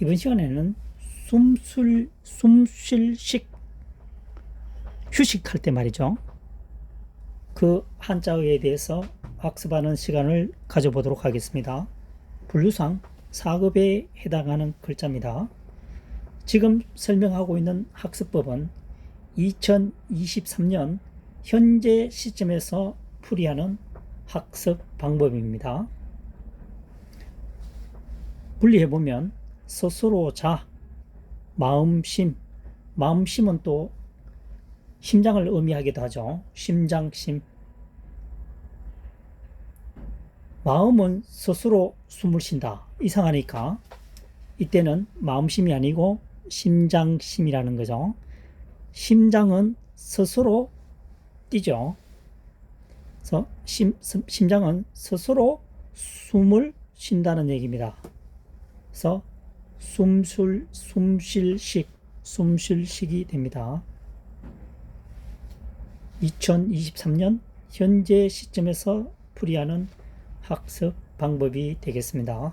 이번 시간에는 숨술, 숨쉴식, 휴식할 때 말이죠. 그 한자어에 대해서 학습하는 시간을 가져보도록 하겠습니다. 분류상 4급에 해당하는 글자입니다. 지금 설명하고 있는 학습법은 2023년 현재 시점에서 풀이하는 학습 방법입니다. 분리해보면 스스로 자, 마음심, 마음심은 또 심장을 의미하기도 하죠. 심장심. 마음은 스스로 숨을 쉰다. 이상하니까 이때는 마음심이 아니고 심장심이라는 거죠. 심장은 스스로 뛰죠. 그래서 심, 심장은 스스로 숨을 쉰다는 얘기입니다. 그래서 숨술, 숨쉴식, 숨쉴식이 됩니다. 2023년 현재 시점에서 풀이하는 학습 방법이 되겠습니다.